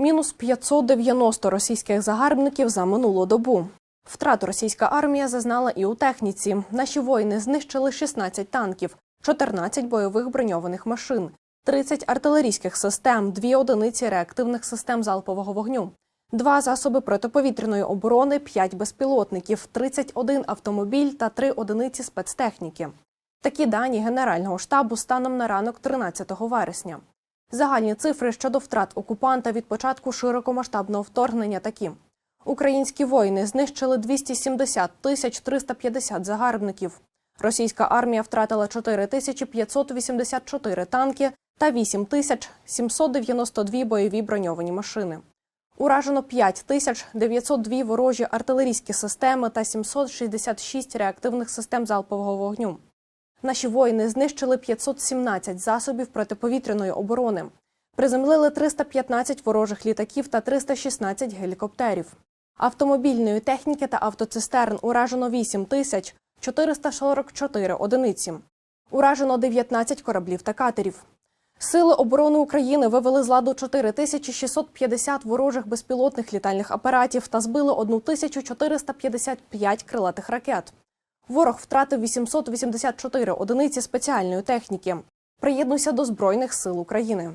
Мінус 590 російських загарбників за минулу добу. Втрат російська армія зазнала і у техніці. Наші воїни знищили 16 танків, 14 бойових броньованих машин, 30 артилерійських систем, 2 одиниці реактивних систем залпового вогню, 2 засоби протиповітряної оборони, 5 безпілотників, 31 автомобіль та 3 одиниці спецтехніки. Такі дані Генерального штабу станом на ранок 13 вересня. Загальні цифри щодо втрат окупанта від початку широкомасштабного вторгнення такі: українські воїни знищили 270 тисяч 350 загарбників. Російська армія втратила 4 тисячі 584 танки та 8 тисяч 792 бойові броньовані машини. Уражено 5 тисяч 902 ворожі артилерійські системи та 766 реактивних систем залпового вогню. Наші воїни знищили 517 засобів протиповітряної оборони, приземлили 315 ворожих літаків та 316 гелікоптерів. Автомобільної техніки та автоцистерн уражено 8 тисяч 444 одиниці. Уражено 19 кораблів та катерів. Сили оборони України вивели з ладу 4650 ворожих безпілотних літальних апаратів та збили 1455 крилатих ракет. Ворог втратив 884 одиниці спеціальної техніки. Приєднуйся до Збройних сил України.